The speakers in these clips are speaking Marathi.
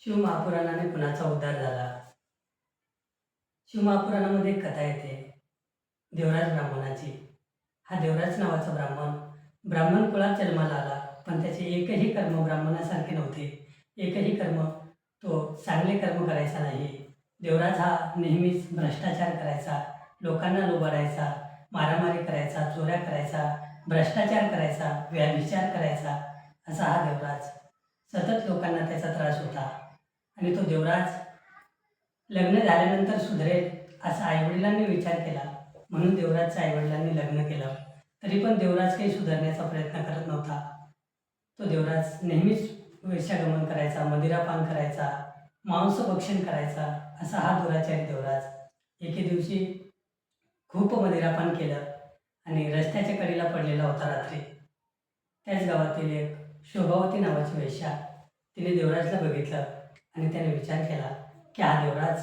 शिवमहापुराणाने कुणाचा उद्धार झाला. शिवमहापुराणामध्ये एक कथा येते. देवराज ब्राह्मणाची. हा देवराज नावाचा ब्राह्मण. ब्राह्मण कुळात जन्माला आला पण त्याचे एकही कर्म ब्राह्मणासारखे नव्हते. एकही कर्म तो चांगले कर्म करायचा नाही. देवराज हा नेहमीच भ्रष्टाचार करायचा लोकांना लुबाडायचा मारामारी करायचा चोऱ्या करायचा भ्रष्टाचार करायचा व्यभिचार करायचा असा हा देवराज. सतत लोकांना त्याचा त्रास होता. आणि तो देवराज लग्न झाल्यानंतर सुधरेल असा आईवडिलांनी विचार केला. म्हणून देवराजच्या आईवडिलांनी लग्न केलं. तरी पण देवराज काही सुधारण्याचा प्रयत्न करत नव्हता. तो देवराज नेहमीच वेशागमन करायचा मदिरापान करायचा मांस भक्षण करायचा असा हा दुराचारी देवराज. एके दिवशी खूप मदिरापान केलं आणि रस्त्याच्या कडेला पडलेला होता रात्री. त्याच गावातील एक शोभावती नावाची वेश्या तिने देवराजला बघितलं. आणि त्याने विचार केला की हा देवराज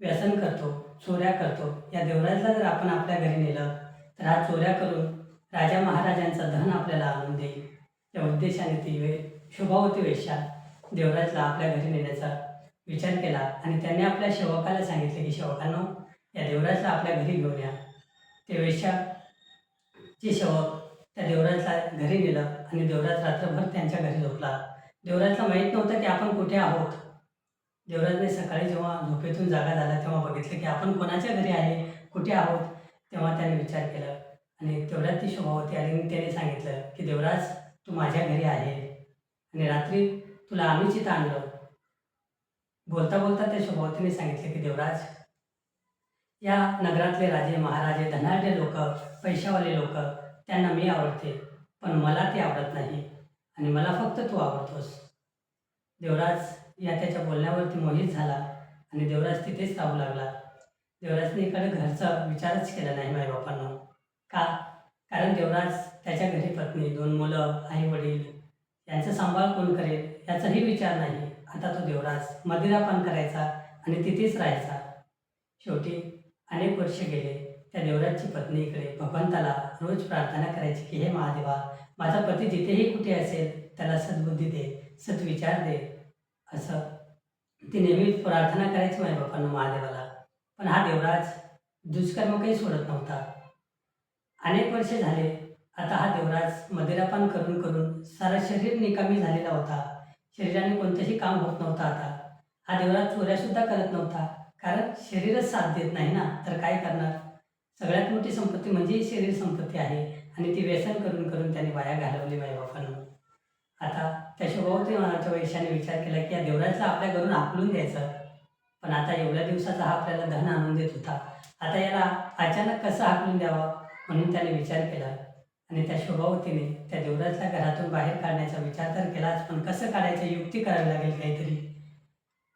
व्यसन करतो चोऱ्या करतो. या देवराजला जर आपण आपल्या घरी नेलं तर हा चोऱ्या करून राजा महाराजांचं धन आपल्याला आणून देईल. या उद्देशाने ती वे शोभावती वेश्या देवराजला आपल्या घरी नेण्याचा विचार केला आणि त्यांनी आपल्या शेवकाला सांगितले की शेवकांनो या देवराजला आपल्या घरी घेऊन या. ते वेश्या जे शेवक त्या देवराजला घरी नेलं आणि देवराज रात्रभर त्यांच्या घरी झोपला. देवराजला माहीत नव्हतं की आपण कुठे आहोत. देवराजने सकाळी जेव्हा झोपेतून जागा झाला तेव्हा बघितलं की आपण कोणाच्या घरी आहे? कुठे आहोत? तेव्हा त्याने विचार केला. आणि तेवढ्यात ती शोभावती होती आणि त्याने सांगितलं की देवराज तू माझ्या घरी आहे. आणि रात्री तुला आम्हीच इथं आणलं. बोलता बोलता त्या शोभावतीने सांगितले की देवराज या नगरातले राजे महाराजे धनाढ्य लोक पैशावाले लोक त्यांना मी आवडते पण मला ते आवडत नाही. आणि मला फक्त तू आवडतोस. देवराज या त्याच्या बोलण्यावरती मोहित झाला आणि देवराज तिथेच राहू लागला. देवराजने इकडे घरचा विचारच केला नाही माईबापांना. का? कारण देवराज त्याच्या घरी पत्नी दोन मुलं आई वडील यांचा सांभाळ कोण करेल याचाही विचार नाही. आता तो देवराज मदिरापान करायचा आणि तिथेच राहायचा. शेवटी अनेक वर्ष गेले त्या देवराजची पत्नी इकडे भगवंताला रोज प्रार्थना करायची की हे महादेवा माझा पती जिथेही कुठे असेल त्याला सद्बुद्धी दे सद्विचार दे असं. ती नेहमी प्रार्थना करायची माझ्या बापांना महादेवाला. पण हा देवराज दुष्कर्म काही सोडत नव्हता. अनेक वर्षे झाले आता हा देवराज मदिरापान करून करून सारा शरीर निकामी झालेला होता. शरीराने कोणतंही काम होत नव्हतं आता. हा देवराज चोऱ्यासुद्धा करत नव्हता. कारण शरीरच साथ देत नाही ना तर काय करणार? सगळ्यात मोठी संपत्ती म्हणजे ही शरीर संपत्ती आहे. आणि ती व्यसन करून करून त्याने वाया घालवली माझ्या बापांना. आता त्या शोभावती मनाच्या वैशाने विचार केला की या देवराजला आपल्या घरून आपलून द्यायचं. पण आता एवढ्या दिवसाचा हा आपल्याला धन आणून देत होता. आता याला अचानक कसं हाकलून द्यावा म्हणून त्याने विचार केला. आणि त्या शोभावतीने त्या देवराजला घरातून बाहेर काढण्याचा विचार तर केलाच पण कसं काढायचं युक्ती करावी लागेल काहीतरी?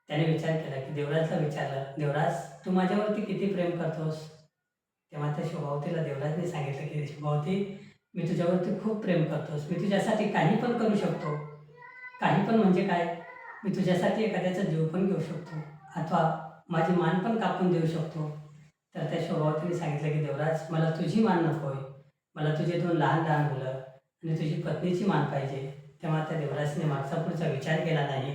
त्याने विचार केला की देवराजला विचारलं देवराज तू माझ्यावरती किती प्रेम करतोस? तेव्हा त्या शोभावतीला देवराजने सांगितलं की शोभावती मी तुझ्यावरती खूप प्रेम करतोस मी तुझ्यासाठी काही पण करू शकतो. काही पण म्हणजे काय? मी तुझ्यासाठी एखाद्याचा जीव पण घेऊ शकतो. अथवा माझी मान पण कापून देऊ शकतो. तर त्या शोभावतीने सांगितलं की देवराज मला तुझी मान नको आहे. मला तुझे दोन लहान लहान मुलं आणि तुझी पत्नीची मान पाहिजे. तेव्हा त्या देवराजने मागचा पुढचा विचार केला नाही.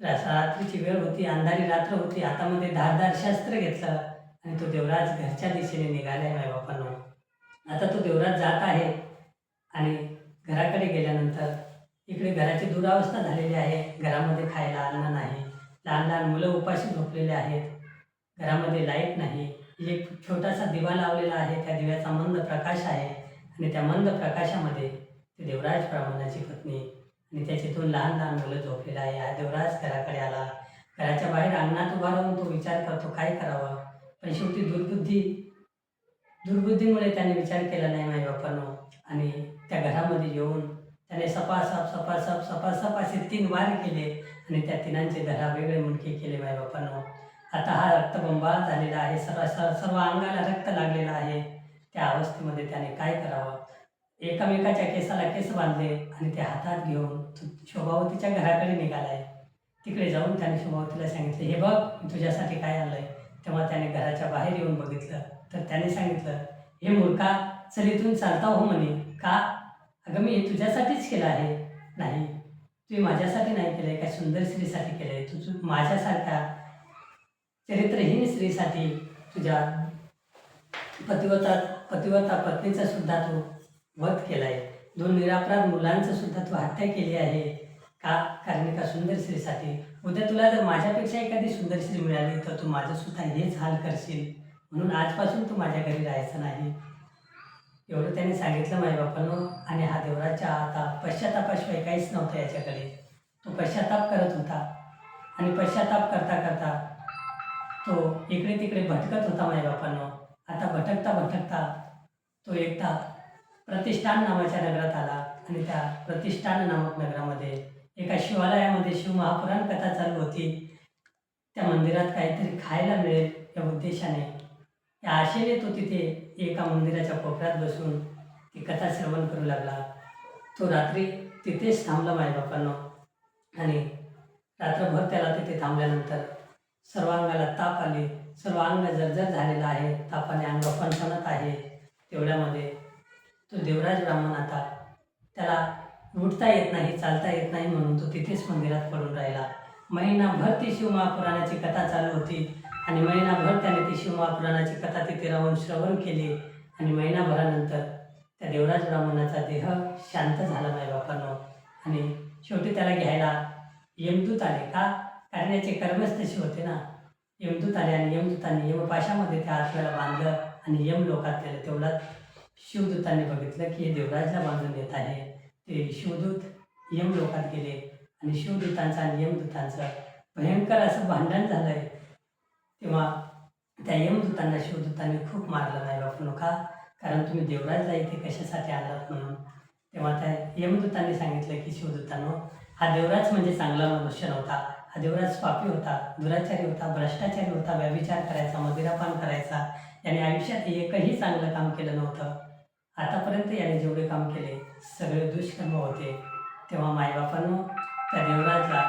रात्रीची वेळ होती अंधारी रात्र होती. हातामध्ये धारदार शस्त्र घेतलं आणि तो देवराज घरच्या दिशेने निघालाय माझ्या बापांना आता तो देवराज जात आहे आणि घराकडे गेल्यानंतर इकडे घराची दुरावस्था झालेली आहे. घरामध्ये खायला अन्न नाही. लहान लहान मुलं उपाशी झोपलेले आहेत. घरामध्ये लाइट नाही. एक छोटासा दिवा लावलेला आहे. त्या दिव्याचा मंद प्रकाश आहे आणि त्या मंद प्रकाशामध्ये ते देवराज ब्राह्मणाची पत्नी आणि त्याचे दोन लहान लहान मुलं झोपलेले आहे. हा देवराज घराकडे आला. घराच्या बाहेर अंगणात उभा राहून तो विचार करतो काय करावं? पण शेवटी दुर्बुद्धी दुर्बुद्धीमुळे त्याने विचार केला नाही माझ्या बापांनो आणि त्या घरामध्ये येऊन त्याने सपासाप सपासाप सपासाप असे तीन वार केले आणि त्या तिनांचे धरा वेगळे मुंडके केले माझ्या बापांनो आता हा रक्तबंबाळ झालेला आहे सर्व सर्व अंगाला रक्त लागलेलं आहे. त्या अवस्थेमध्ये त्याने काय करावं? एकामेकाच्या केसाला केस बांधले आणि ते हातात घेऊन शोभावतीच्या घराकडे निघालाय. तिकडे जाऊन त्याने शोभावतीला सांगितले हे बघ तुझ्यासाठी काय आलंय तेव्हा त्याने घराच्या बाहेर येऊन बघितलं. तर त्याने सांगितलं हे मूर्खा चल इथून चालता हो म्हणे. का? अगं मी तुझ्यासाठीच केलं आहे. नाही. तुम्ही माझ्यासाठी नाही केलं का सुंदर स्त्रीसाठी केलं आहे तुझं माझ्यासारख्या चरित्रहीन स्त्रीसाठी तुझ्या पतिव्रता पतिव्रता पत्नीचा सुद्धा तू वध केला आहे दोन निरापराध मुलांचं सुद्धा तू हत्या केली आहे. का? कारण एका सुंदर स्त्रीसाठी. उद्या तुला जर माझ्यापेक्षा एखादी सुंदर स्त्री मिळाली तर तू माझंसुद्धा हेच हाल करशील. म्हणून आजपासून तू माझ्या घरी राहायचं नाही. एवढं त्याने सांगितलं माझ्या बापानं. आणि हा देवराच्या आता पश्चातापाशिवाय काहीच नव्हतं याच्याकडे. तो पश्चाताप करत होता. आणि पश्चाताप करता करता तो इकडे तिकडे भटकत होता माझ्या बापानं. आता भटकता भटकता तो एकदा प्रतिष्ठान नावाच्या नगरात आला. आणि त्या प्रतिष्ठान नामक नगरामध्ये एका शिवालयामध्ये शिवमहापुराण कथा चालू होती. त्या मंदिरात काहीतरी खायला मिळेल या उद्देशाने या आशेने तो तिथे एका मंदिराच्या कोपऱ्यात बसून ती कथा श्रवण करू लागला. तो रात्री तिथेच थांबला माझ्या आणि रात्रभर त्याला तिथे थांबल्यानंतर सर्व अंगाला ताप आले. सर्व अंग जर्जर झालेलं आहे. तापाने अंग फणफणत आहे. तेवढ्यामध्ये तो देवराज ब्राह्मण आता त्याला उठता येत नाही चालता येत नाही म्हणून तो तिथेच मंदिरात पडून राहिला. महिनाभर ती शिवमहापुराणाची कथा चालू होती. आणि महिनाभर त्याने ती शिवमहापुराणाची कथा तिथे राहून श्रवण केली. आणि महिनाभरानंतर त्या देवराज ब्राह्मणाचा देह शांत झाला नाही बापांनो. आणि शेवटी त्याला घ्यायला यमदूत आले का? कारण याचे कर्मच तसे होते ना. यमदूत आले आणि यमदूतांनी यमपाशामध्ये त्या आत्म्याला बांधलं आणि यम लोकात केलं तेवढ्यात शिवदूतांनी बघितलं की हे देवराजला बांधून येत आहे. ते शिवदूत यम लोकात गेले आणि शिवदूतांचं आणि यमदूतांचं भयंकर असं भांडण झालं आहे तेव्हा त्या यमदूतांना शिवदूतांनी खूप मारलं नाही बापू का कारण तुम्ही देवराजला इथे कशासाठी आलात म्हणून. तेव्हा त्या यमदूतांनी सांगितलं की शिवदूतांनो हा देवराज म्हणजे चांगला मनुष्य नव्हता. हा देवराज पापी होता दुराचारी होता भ्रष्टाचारी होता व्यभिचार करायचा मदिरापान करायचा. याने आयुष्यात एकही चांगलं काम केलं नव्हतं. आतापर्यंत याने जेवढे काम केले सगळे दुष्कर्म होते. तेव्हा माईबापांनो त्या देवराजला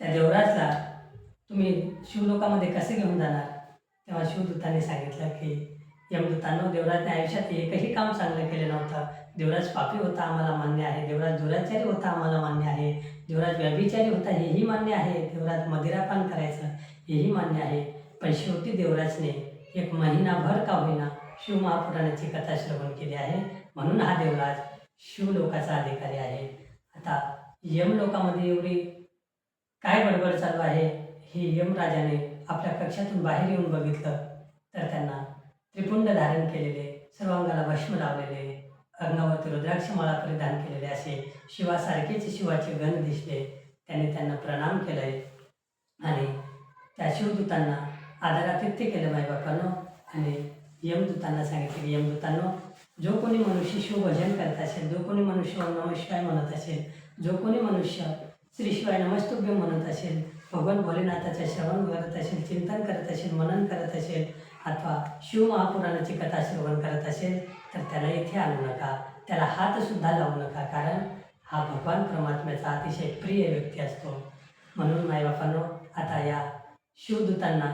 त्या देवराजला तुम्ही शिवलोकामध्ये कसे घेऊन जाणार? तेव्हा शिवदूताने सांगितलं की यमदूतांनो देवराजने आयुष्यात एकही काम चांगलं केलं नव्हतं. देवराज पापी होता आम्हाला मान्य आहे. देवराज दुराचारी होता आम्हाला मान्य आहे. देवराज व्यभिचारी होता हेही मान्य आहे. देवराज मदिरापान करायचं हेही मान्य आहे. पण शेवटी देवराजने एक महिनाभर का होईना शिवमहापुराणाची कथा श्रवण केली आहे. म्हणून हा देवराज शिवलोकाचा अधिकारी आहे. आता यमलोकामध्ये एवढी काय गडबड चालू आहे? हे यमराजाने आपल्या कक्षातून बाहेर येऊन बघितलं. तर त्यांना त्रिपुंड धारण केलेले सर्वांगाला भस्म लावलेले अंगावरती रुद्राक्षमाळा परिधान केलेले असे शिवासारखेच शिवाचे गण दिसले. त्याने त्यांना प्रणाम केलंय. आणि त्या शिवदूतांना आदरातिथ्य केलं माय बापानं. आणि यमदूतांना सांगितलं की यमदूतांनो जो कोणी मनुष्य शिवभजन करत असेल जो कोणी मनुष्य नमशिवाय शिवाय म्हणत असेल जो कोणी मनुष्य श्री शिवाय नमस्तुभ्य म्हणत असेल भगवान भोलेनाथाच्या श्रवण करत असेल चिंतन करत असेल मनन करत असेल अथवा शिवमहापुराणाची कथा श्रवण करत असेल तर त्याला इथे आणू नका. त्याला हातसुद्धा लावू नका कारण हा भगवान परमात्म्याचा अतिशय प्रिय व्यक्ती असतो. म्हणून माईबापांनो आता या शिवदूतांना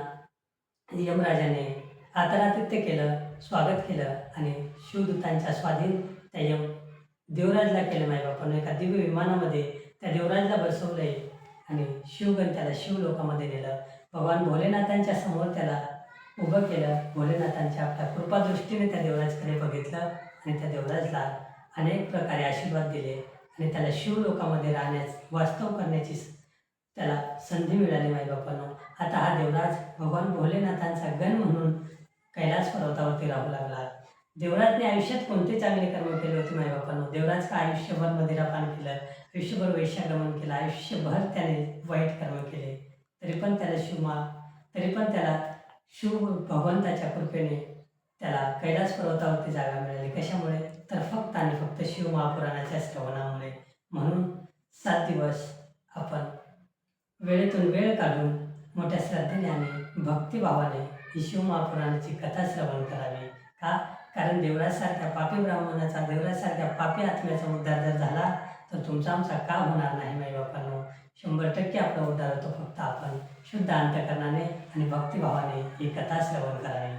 यमराजाने आदरातिथ्य केलं स्वागत केलं आणि शिवदूतांच्या स्वाधीन त्या यम देवराजला केलं. मायबापानं एका दिव्य विमानामध्ये त्या देवराजला बसवलंय. आणि शिवगण त्याला शिवलोकामध्ये नेलं. भगवान भोलेनाथांच्या समोर त्याला उभं केलं. भोलेनाथांच्या आपल्या कृपादृष्टीने त्या देवराजकडे बघितलं आणि त्या देवराजला अनेक प्रकारे आशीर्वाद दिले. आणि त्याला शिवलोकामध्ये राहण्यास वास्तव करण्याची त्याला संधी मिळाली माईबापांना. आता हा देवराज भगवान भोलेनाथांचा गण म्हणून कैलास पर्वतावरती राहू लागला. देवराजने आयुष्यात कोणते चांगले कर्म केले होते माईबापांना? देवराज का आयुष्यभर मदिरापान केलं? आयुष्यभर वैश्यागमन केलं आयुष्यभर त्याने वाईट कर्म केले. तरी पण त्याला शिवमा तरी पण त्याला शिव भगवंताच्या कृपेने त्याला कैलास पर्वतावरती जागा मिळाली. कशामुळे? तर फक्त आणि फक्त शिव महापुराणाच्या श्रवणामुळे. म्हणून सात दिवस आपण वेळेतून वेळ काढून मोठ्या श्रद्धेने आणि भक्तिभावाने ही शिव महापुराणाची कथा श्रवण करावी. का? कारण देवरासारख्या पापी ब्राह्मणाचा देवराजसारख्या पापी आत्म्याचा उद्धार जर झाला तर तुमचा आमचा का होणार नाही माई बापांनो. शंभर टक्के आपला उद्धार होतो फक्त आपण. शुद्ध अंतकरणाने आणि भक्तिभावाने ही कथा श्रवण करावी.